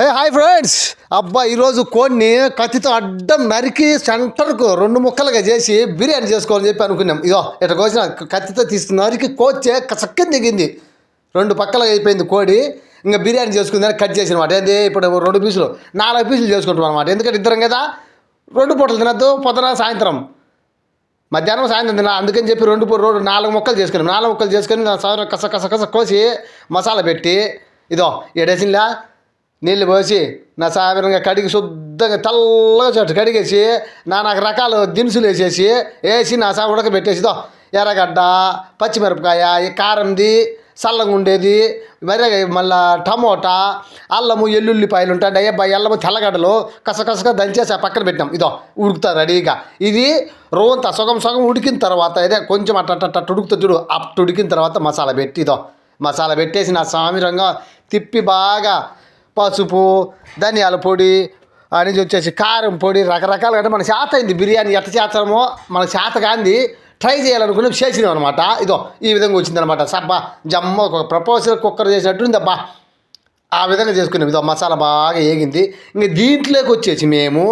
Hey hi friends అబ్బా ఈరోజు కోడిని కత్తితో అడ్డం నరికి సెంటర్కు రెండు ముక్కలుగా చేసి బిర్యానీ చేసుకోవాలని చెప్పి అనుకున్నాం. ఇదో ఇట్లా కోసిన కత్తితో తీసుకున్న నరికి కోచే చక్కని దిగింది. రెండు పక్కలుగా అయిపోయింది కోడి. ఇంకా బిర్యానీ చేసుకుందని కట్ చేసిన మాట ఏంది ఇప్పుడు రెండు పీసులు నాలుగు పీసులు చేసుకుంటాం అనమాట ఎందుకంటే ఇద్దరం కదా రెండు పూటలు తినద్దు పొద్దున సాయంత్రం. మధ్యాహ్నం సాయంత్రం తిన్నా అందుకని చెప్పి రెండు రెండు నాలుగు ముక్కలు చేసుకున్నాం. నాలుగు ముక్కలు చేసుకొని సాయంత్రం కస కస కస కోసి మసాలా పెట్టి ఇదో ఎడేసిందా నీళ్ళు పోసి నా సాయంత్రంగా కడిగి శుద్ధంగా తెల్లగా చెట్టు కడిగేసి నాలుగు రకాల దినుసులు వేసేసి వేసి నా సా ఉడకబెట్టేసిదో ఎర్రగడ్డ పచ్చిమిరపకాయ కారంది చల్లంగా ఉండేది మరి మళ్ళా టమోటా అల్లము ఎల్లుల్లిపాయలు ఉంటాయి అయ్యబ్బా అల్లము తెల్లగడ్డలు కసకసగా దంచేసి ఆ పక్కన పెట్టినాం. ఇదో ఉడుకుతా రెడీగా. ఇది రోంత సగం సగం ఉడికిన తర్వాత ఇదే కొంచెం అట్ట అట్ట ఉడుకుతా చూడు అట్టు ఉడికిన తర్వాత మసాలా పెట్టి ఇదో మసాలా పెట్టేసి నా సామిరంగా తిప్పి బాగా పసుపు ధనియాల పొడి అనేది వచ్చేసి కారం పొడి రకరకాలుగా అంటే మన చేత అయింది బిర్యానీ ఎట్ట చేస్తామో మన చేత కాంది ట్రై చేయాలనుకున్నాం చేసినాం అనమాట ఇదో ఈ విధంగా వచ్చిందనమాట సబ్బా జమ్మ ఒక ప్రపోజల్ కుక్కర్ చేసినట్టు అబ్బా ఆ విధంగా చేసుకున్నాం. ఇదో మసాలా బాగా ఏగింది. ఇంక దీంట్లోకి వచ్చేసి మేము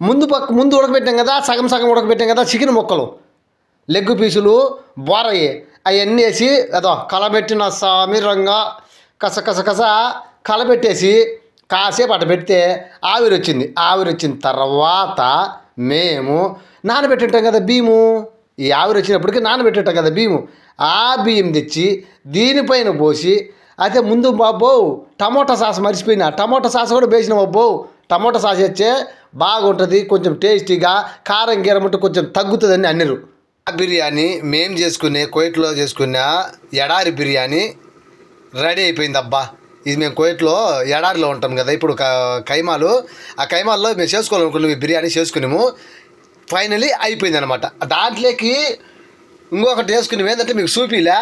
ముందు పక్క ముందు ఉడకబెట్టాం కదా సగం సగం ఉడకబెట్టాం కదా చికెన్ ముక్కలు లెగ్ పీసులు బోరయ్యి అవన్నీ వేసి అదో కలబెట్టిన సామిరంగా కస కస కస కలబెట్టేసి కాసేపు అట్ట పెడితే ఆవిరి వచ్చింది ఆవిరి వచ్చిన తర్వాత మేము నానబెట్టింటాం కదా బియ్యము ఈ ఆవిరి వచ్చినప్పటికీ నానబెట్టింటాం కదా బియ్యము ఆ బియ్యం తెచ్చి దీనిపైన పోసి అయితే ముందు బాబో టమోటా సాస్ మర్చిపోయినా. టమోటా సాస్ కూడా వేసిన బాబో టమోటా సాస్ వచ్చే బాగుంటుంది కొంచెం టేస్టీగా కారం గీరం ఉంటే కొంచెం తగ్గుతుందని అన్నారు. ఆ బిర్యానీ మేం చేసుకునే కోయిట్లో చేసుకున్న ఎడారి బిర్యానీ రెడీ అయిపోయింది అబ్బా ఇది మేము కోయిట్లో ఎడారిలో ఉంటాం కదా. ఇప్పుడు కైమాలు ఆ కైమాల్లో మేము చేసుకోవాలనుకున్నాం బిర్యానీ చేసుకున్నాము. ఫైనలీ అయిపోయింది అనమాట దాంట్లోకి ఇంకొకటి వేసుకున్నాం ఏంటంటే మీకు చూపిలే?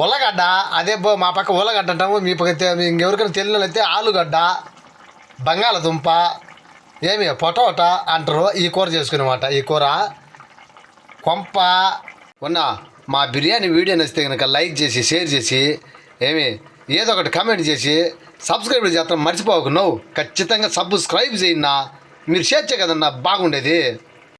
ఉల్లగడ్డ అదే బో మా పక్క ఉల్లగడ్డ అంటాము. మీ పక్క ఇంకెవరికైనా తెలియని అయితే ఆలుగడ్డ బంగాళదుంప ఏమి పొటోటా అంటారు. ఈ కూర చేసుకున్నమాట. ఈ కూర కొంప. ఉన్న మా బిర్యానీ వీడియో నచ్చితే కనుక లైక్ చేసి షేర్ చేసి ఏమి? ఏదో ఒకటి కామెంట్ చేసి సబ్స్క్రైబ్ చేస్తాం మర్చిపోకు నువ్వు. ఖచ్చితంగా సబ్స్క్రైబ్ చేయినా మీరు చేర్చే కదన్నా బాగుండేది.